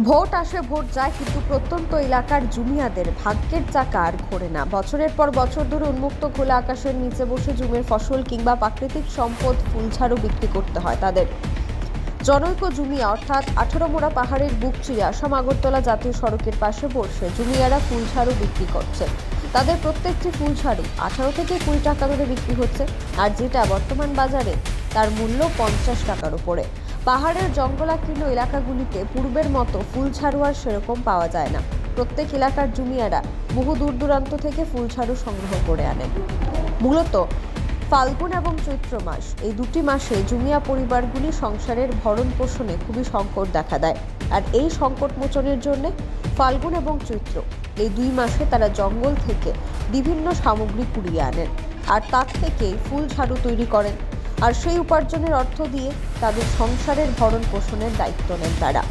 Vote আসে, vote যায়, কিন্তু প্রত্যন্ত এলাকার জুমিয়াদের ভাগ্যের চাকা আর ঘোরে না। বছরের পর বছর ধরে উন্মুক্ত খোলা আকাশের নিচে বসে জুমের ফসল কিংবা প্রাকৃতিক সম্পদ ফুলঝাড়ু বিক্রি করতে হয় তাদের। জনৈক জুমিয়া অর্থাৎ আঠারো মোড়া পাহাড়ের বুক চিরে আসাম আগরতলা জাতীয় সড়কের পাশে বসে জুমিয়ারা ফুলঝাড়ু বিক্রি করছে। তাদের প্রত্যেকটি ফুলঝাড়ু আঠারো থেকে কুড়ি টাকা ধরে বিক্রি হচ্ছে, আর যেটা বর্তমান বাজারে তার মূল্য পঞ্চাশ টাকার উপরে। পাহাড়ের জঙ্গলাকীর্ণ এলাকাগুলিতে পূর্বের মতো ফুলঝাড়ু আর সেরকম পাওয়া যায় না। প্রত্যেক এলাকার জুমিয়ারা বহু দূর দূরান্ত থেকে ফুলঝাড়ু সংগ্রহ করে আনেন। মূলত ফাল্গুন এবং চৈত্র মাস, এই দুটি মাসে জুমিয়া পরিবারগুলি সংসারের ভরণ পোষণে খুবই সংকট দেখা দেয়। আর এই সংকট মোচনের জন্য ফাল্গুন এবং চৈত্র, এই দুই মাসে তারা জঙ্গল থেকে বিভিন্ন সামগ্রী কুড়িয়ে আনেন। আর তার থেকেই ফুল ঝাড়ু তৈরি করেন। আর সেই উপার্জনের অর্থ দিয়ে তাদের সংসারের ভরণ পোষণের দায়িত্ব নেন তারা।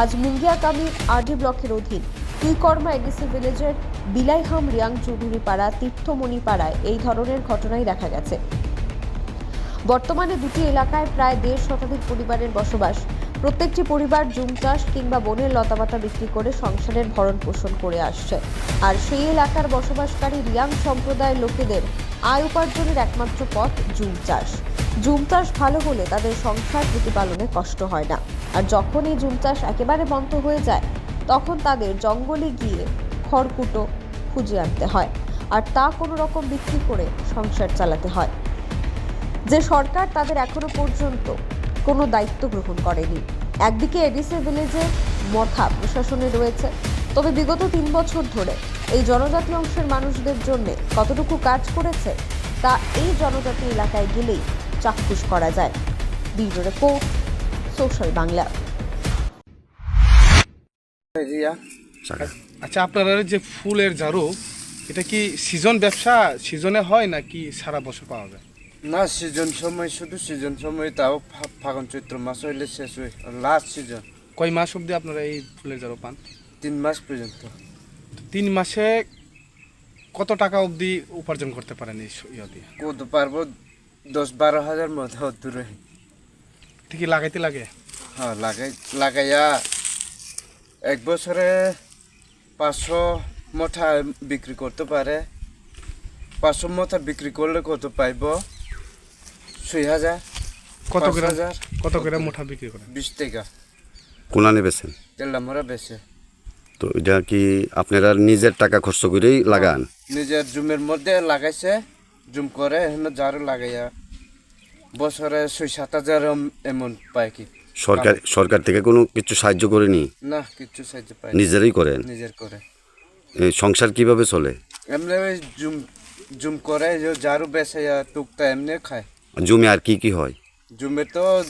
আজ মুঙ্গিয়াকামির আরডি ব্লকের অধীন তুইকর্মা এডিসি ভিলেজের বিলাইহাম রিয়াং চৌধুরী পাড়া তীর্থমণি পাড়ায় এই ধরনের ঘটনাই দেখা গেছে। বর্তমানে দুটি এলাকায় প্রায় দেড় শতাধিক পরিবারের বসবাস। প্রত্যেকটি পরিবার জুম চাষ কিংবা বনের লতাপাতা বিক্রি করে সংসারের ভরণ পোষণ করে আসছে। আর সেই এলাকার বসবাসকারী রিয়াং সম্প্রদায়ের লোকেদের আয় উপার্জনের একমাত্র পথ জুম চাষ। জুম চাষ ভালো হলে তাদের সংসার প্রতিপালনে কষ্ট হয় না। আর যখন এই জুম চাষ একেবারে বন্ধ হয়ে যায়, তখন তাদের জঙ্গলে গিয়ে খড়কুটো খুঁজে আনতে হয়। আর তা কোনো রকম বিক্রি করে সংসার চালাতে হয়। যে সরকার তাদের এখনও পর্যন্ত কোনো দায়িত্ব গ্রহণ করেনি। একদিকে এডিসি ভিলেজে মথা প্রশাসনে রয়েছে। তবে বিগত তিন বছর ধরে এই জনজাতি অংশের মানুষদের জন্য কতটুকু কাজ করেছে, তা এই জনজাতি এলাকায় গেলেই চাক্ষুষ করা যায়। Bureau report social Bangla. আচ্ছা আপনারা যে ফুলের ঝাড়ু এটা কি সিজন ব্যবসা? সিজনে হয় নাকি সারা বছর পাওয়া যায়? না সিজন সময় শুধু সিজন সময় তাও ফা- ফাগুন চৈত্র মাস হইলে শেষ হয় লাস্ট সিজন কয় মাস অবধি আপনারা এই ফুলের ঝাড়ু পান? তিন মাস পর্যন্ত। তিন মাসে কত টাকা অবধি উপার্জন করতে পারেন এই ইয়া দিয়ে? কত পারব? দশ বারো হাজার মতো দূরে কি লাগাইতে লাগে? হ্যাঁ লাগাই লাগাইয়া এক বছরে পাঁচশো মোটা বিক্রি করতে পারে। পাঁচশো মোটা বিক্রি করলে কত পাইব? ছয় হাজার কত করে হাজার। কত করে মোটা বিক্রি করেন? বিশ টাকা। কোনা নেবেছেন তেলামরা বেছে তো এটা কি আপনারা নিজের টাকা খরচ করেই লাগান? নিজের জমির মধ্যে লাগাইছে। জুম করে এখানে ঝাড়ু লাগাইয়া বছরে ছয় সাত হাজার এমন পায় কি। সরকার সরকার থেকে কোনো কিছু সাহায্য করেনি? না কিছু সাহায্য পায় না। নিজেরাই করেন? নিজের করে। এই সংসার কীভাবে চলে? এমনি ওই জুম জুম করে যে ঝাড়ু বেসাইয়া টুকটা এমনি খায়। জুমে আর কি কি হয়? জুমে তো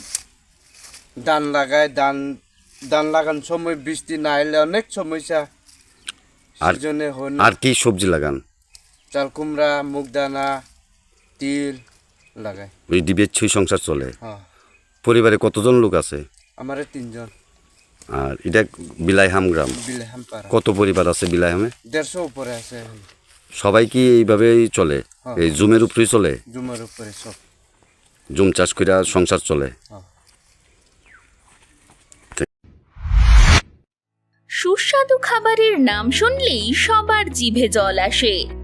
ধান লাগায় ধান ধান লাগান সময় বৃষ্টি না এলে অনেক সমস্যা। আর- না। আর কি সবজি লাগান? চাল কুমড়া মুগ দানা তিল লাগায় ওই ডিবের ছুঁই সংসার চলে? হ্যাঁ। পরিবারে কতজন লোক আছে? আমার তিনজন। আর এটা বিলাইহাম গ্রাম? পাড়া। কত পরিবার আছে বিলাইহামে? দেড়শো উপরে আছে। সবাই কি এইভাবেই চলে? হ্যাঁ। এই জুমের উপরেই চলে? জুমের উপরে সব। জুম চাষ করে সংসার চলে? হ্যাঁ। সুস্বাদু খাবারের নাম শুনলেই সবার জিভে জল আসে।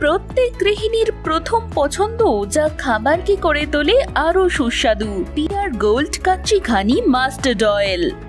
প্রত্যেক গৃহিণীর প্রথম পছন্দ যা খাবারকে করে তোলে আরও সুস্বাদু। পিয়ার গোল্ড, কাচ্চি ঘানি, মাস্টার্ড অয়েল।